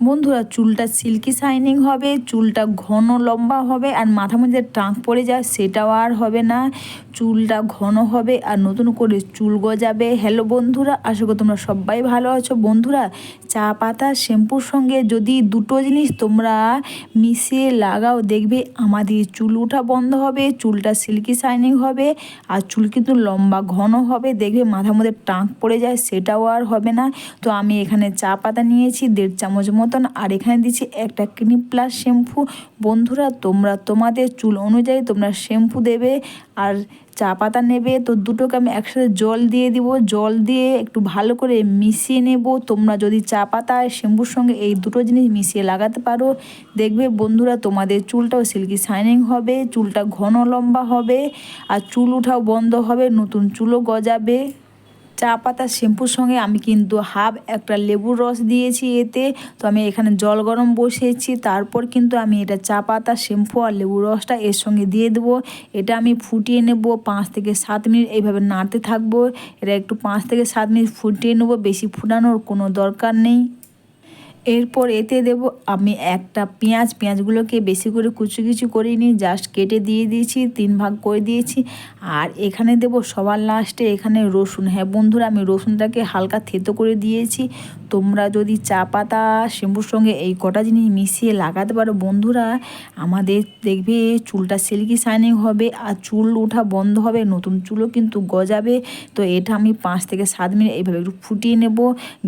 বন্ধুরা, চুলটা silky shining হবে, চুলটা ঘন লম্বা হবে, আর মাথা মধ্যে টাঁক পড়ে যায় সেটাও আর হবে না। চুলটা ঘন হবে আর নতুন করে চুল গজাবে। হ্যালো বন্ধুরা, আশা করি তোমরা সবাই ভালো আছো। বন্ধুরা, চা পাতা, শ্যাম্পুর সঙ্গে যদি দুটো জিনিস তোমরা মিশিয়ে লাগাও, দেখবে আমাদের চুল ওঠা বন্ধ হবে, চুলটা সিল্কি শাইনিং হবে, আর চুল কিন্তু লম্বা ঘন হবে। দেখবে মাথার মধ্যে টাঁক পড়ে যায়, সেটাও আর হবে না। তো আমি এখানে চা পাতা নিয়েছি, দেড় চামচ মতন। আর এখানে দিচ্ছি একটা ক্লিনিক প্লাস শ্যাম্পু বন্ধুরা, তোমরা তোমাদের চুল অনুযায়ী তোমরা শ্যাম্পু দেবে আর চা পাতা নেবে। তো দুটোকে আমি একসাথে জল দিয়ে দিব। জল দিয়ে একটু ভালো করে মিশিয়ে নেব। তোমরা যদি চা পাতা শ্যাম্পুর সঙ্গে এই দুটো জিনিস মিশিয়ে লাগাতে পারো। দেখবে বন্ধুরা, তোমাদের চুলটাও সিল্কি শাইনিং হবে, চুলটা ঘন লম্বা হবে, আর চুল উঠাও বন্ধ হবে, নতুন চুলও গজাবে। চা পাতা শ্যাম্পুর সঙ্গে আমি কিন্তু হাফ একটা লেবুর রস দিয়েছি এতে। তো আমি এখানে জল গরম বসিয়েছি, তারপর কিন্তু আমি এটা চা পাতা শ্যাম্পু আর লেবুর রসটা এর সঙ্গে দিয়ে দেবো। এটা আমি ফুটিয়ে নেব পাঁচ থেকে সাত মিনিট, এইভাবে নাড়তে থাকব। এটা একটু পাঁচ থেকে সাত মিনিট ফুটিয়ে নেব, বেশি ফুটানোর কোনো দরকার নেই। এরপর এতে দেব আমি একটা পেঁয়াজ। পেঁয়াজগুলোকে বেশি করে কুচু কুচি করে নিই জাস্ট কেটে দিয়ে দিয়েছি, তিন ভাগ করে দিয়েছি। আর এখানে দেব সবার লাস্টে এখানে রসুন। হ্যাঁ বন্ধুরা, আমি রসুনটাকে হালকা থেতো করে দিয়েছি। তোমরা যদি চা পাতা, শ্যাম্পুর সঙ্গে এই কটা জিনিস মিশিয়ে লাগাতে পারো বন্ধুরা, আমাদের দেখবে চুলটা সিল্কি শাইনিং হবে আর চুল ওঠা বন্ধ হবে, নতুন চুলও কিন্তু গজাবে। তো এটা আমি পাঁচ থেকে সাত মিনিট এইভাবে একটু ফুটিয়ে নেব।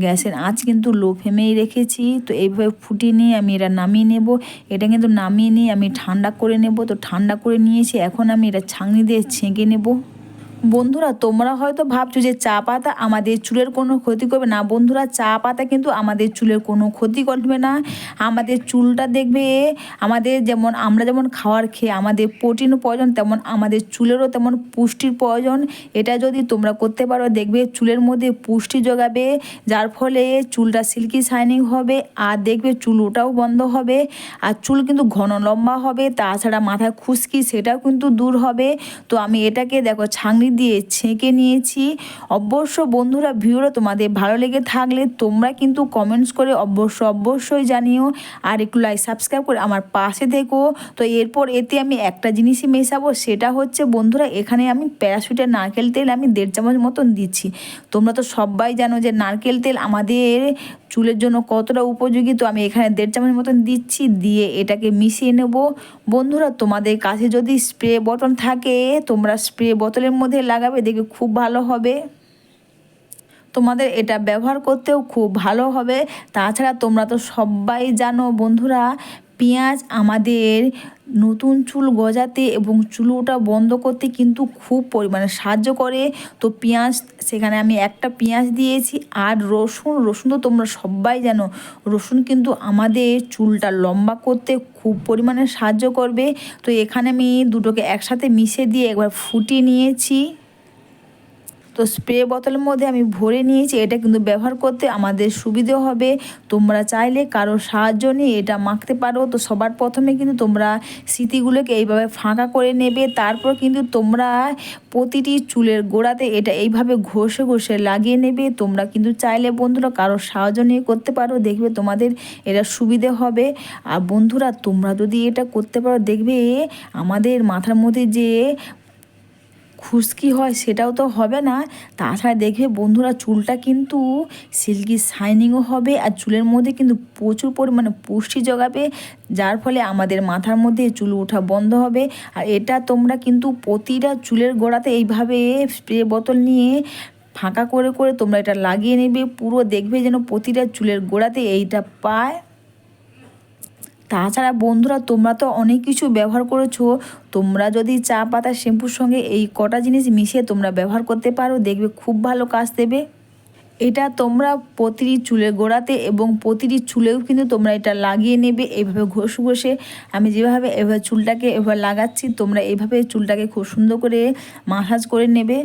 গ্যাসের আঁচ কিন্তু লো ফ্লেমেই রেখেছি। তো এইভাবে ফুটিয়ে নিয়ে আমি এটা নামিয়ে নেব। এটা কিন্তু নামিয়ে নিয়ে আমি ঠান্ডা করে নেব। তো ঠান্ডা করে নিয়েছি এখন আমি এটা ছাঁকনি দিয়ে ছেঁকে নেব। বন্ধুরা, তোমরা হয়তো ভাবছ যে চা পাতা আমাদের চুলের কোনো ক্ষতি করবে না। বন্ধুরা, চা পাতা কিন্তু আমাদের চুলের কোনো ক্ষতি করবে না। আমাদের চুলটা দেখবে, আমাদের যেমন আমরা যেমন খাওয়ার খেয়ে আমাদের প্রোটিন প্রয়োজন তেমন আমাদের চুলেরও তেমন পুষ্টির প্রয়োজন এটা যদি তোমরা করতে পারো, দেখবে চুলের মধ্যে পুষ্টি যোগাবে, যার ফলে চুলটা সিল্কি শাইনিং হবে আর দেখবে চুল ওটাও বন্ধ হবে। আর চুল কিন্তু ঘন লম্বা হবে, তাছাড়া মাথায় খুশকি সেটাও কিন্তু দূর হবে। তো আমি এটাকে দেখো ছাংনি দিয়ে ছেঁকে নিয়েছি। অবশ্য বন্ধুরা ভিডিওটা তোমাদের ভালো লেগে থাকলে তোমরা কিন্তু কমেন্টস করে অবশ্য অবশ্যই জানিও। আর একটু লাইক সাবস্ক্রাইব করে আমার পাশে থেকো। তো এরপর এতে আমি একটা জিনিসই মেশাবো, সেটা হচ্ছে বন্ধুরা, এখানে আমি প্যারাশুটের নারকেল তেল আমি দেড় চামচ মতন দিচ্ছি। তোমরা তো সবাই জানো যে নারকেল তেল আমাদের চুলের জন্য কতটা উপযোগী, তো আমি এখানে দেড় চামচ মতন দিচ্ছি, দিয়ে এটাকে মিশিয়ে নেব। বন্ধুরা, তোমাদের কাছে যদি স্প্রে বটন থাকে, তোমরা স্প্রে বোতলের মধ্যে লাগাবে দেখে খুব ভালো হবে। তোমাদের এটা ব্যবহার করতেও খুব ভালো হবে। তাছাড়া তোমরা তো সবাই জানো বন্ধুরা পেঁয়াজ আমাদের নতুন চুল গজাতে এবং চুল ওটা বন্ধ করতে কিন্তু খুব পরিমাণে সাহায্য করে। তো পেঁয়াজ, সেখানে আমি একটা পেঁয়াজ দিয়েছি আর রসুন। রসুন তো তোমরা সবাই জানো, রসুন কিন্তু আমাদের চুলটা লম্বা করতে খুব পরিমাণে সাহায্য করবে। তো এখানে আমি দুটোকে একসাথে মিশে দিয়ে একবার ফুটিয়ে নিয়েছি। তো স্প্রে বোতলের মধ্যে আমি ভরে নিয়েছি। এটা কিন্তু ব্যবহার করতে আমাদের সুবিধে হবে। তোমরা চাইলে কারও সাহায্য নিয়ে এটা মাখতে পারো। তো সবার প্রথমে কিন্তু তোমরা স্মৃতিগুলোকে এইভাবে ফাঁকা করে নেবে। তারপর কিন্তু তোমরা প্রতিটি চুলের গোড়াতে এটা এইভাবে ঘষে ঘষে লাগিয়ে নেবে। তোমরা কিন্তু চাইলে বন্ধুরা কারও সাহায্য নিয়ে করতে পারো। দেখবে তোমাদের এটা সুবিধে হবে। আর বন্ধুরা, তোমরা যদি এটা করতে পারো, দেখবে আমাদের মাথার মধ্যে যে খুশকি হয় সেটাও তো হবে না। তাছাড়া দেখবে বন্ধুরা, চুলটা কিন্তু সিল্কি শাইনিংও হবে আর চুলের মধ্যে কিন্তু প্রচুর পরিমাণে পুষ্টি জোগাবে যার ফলে আমাদের মাথার মধ্যে চুল ওঠা বন্ধ হবে। আর এটা তোমরা কিন্তু প্রতিটা চুলের গোড়াতে এইভাবে স্প্রে বোতল নিয়ে ফাঁকা করে করে তোমরা এটা লাগিয়ে নেবে। পুরো দেখবে যেন প্রতিটা চুলের গোড়াতে এইটা পায়। তাছাড়া বন্ধুরা, তোমরা তো অনেক কিছু ব্যবহার করেছ। তোমরা যদি চা, পাতা, শ্যাম্পুর সঙ্গে এই কটা জিনিস মিশিয়ে তোমরা ব্যবহার করতে পারো, দেখবে খুব ভালো কাজ দেবে। এটা তোমরা প্রতিটি চুলের গোড়াতে এবং প্রতিটি চুলেও কিন্তু তোমরা এটা লাগিয়ে নেবে এভাবে ঘষে ঘষে। আমি যেভাবে এভাবে চুলটাকে এভাবে লাগাচ্ছি, তোমরা এভাবে চুলটাকে খুব সুন্দর করে মাসাজ করে নেবে।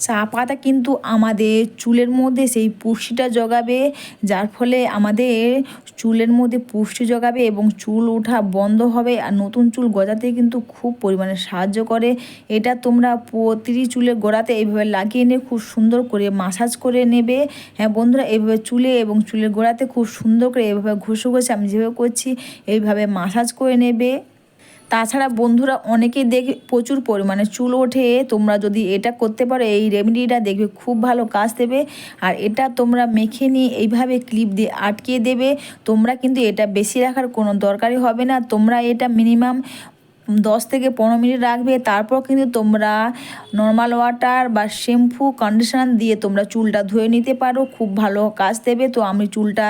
চা পাতা কিন্তু আমাদের চুলের মধ্যে সেই পুষ্টিটা জগাবে, যার ফলে আমাদের চুলের মধ্যে পুষ্টি জগাবে এবং চুল ওঠা বন্ধ হবে আর নতুন চুল গজাতে কিন্তু খুব পরিমাণে সাহায্য করে। এটা তোমরা প্রতিটি চুলের গোড়াতে এইভাবে লাগিয়ে নিয়ে খুব সুন্দর করে মাসাজ করে নেবে। হ্যাঁ বন্ধুরা এইভাবে চুলে এবং চুলের গোড়াতে খুব সুন্দর করে এইভাবে ঘষে ঘষে আমি যেভাবে করছি, এইভাবে মাসাজ করে নেবে। তাছাড়া বন্ধুরা অনেকেই দেখে প্রচুর পরিমাণে চুল ওঠে, তোমরা যদি এটা করতে পারো, এই রেমেডিটা দেখবে খুব ভালো কাজ দেবে। আর এটা তোমরা মেখে নিয়ে এইভাবে ক্লিপ দিয়ে আটকে দেবে। তোমরা কিন্তু এটা বেশি রাখার কোনো দরকারই হবে না। তোমরা এটা মিনিমাম দশ থেকে পনেরো মিনিট রাখবে। তারপর কিন্তু তোমরা নর্মাল ওয়াটার বা শ্যাম্পু কন্ডিশনার দিয়ে তোমরা চুলটা ধুয়ে নিতে পারো। খুব ভালো কাজ দেবে। তো আমি চুলটা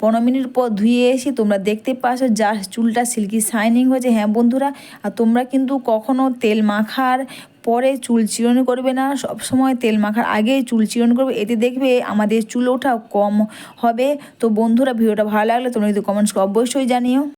পনেরো মিনিট পর ধুয়ে এসে তোমরা দেখতে পাচ্ছ যা চুলটা সিল্কি শাইনিং হয়েছে। হ্যাঁ বন্ধুরা, আর তোমরা কিন্তু কখনো তেল মাখার পরে চুল চিরুনি করবে না। সব সময় তেল মাখার আগে চুল চিরুনি করবে। এতে দেখবে আমাদের চুল ওঠা কম হবে। তো বন্ধুরা, ভিডিওটা ভালো লাগলে তোমরা যদি কমেন্টস অবশ্যই জানিও।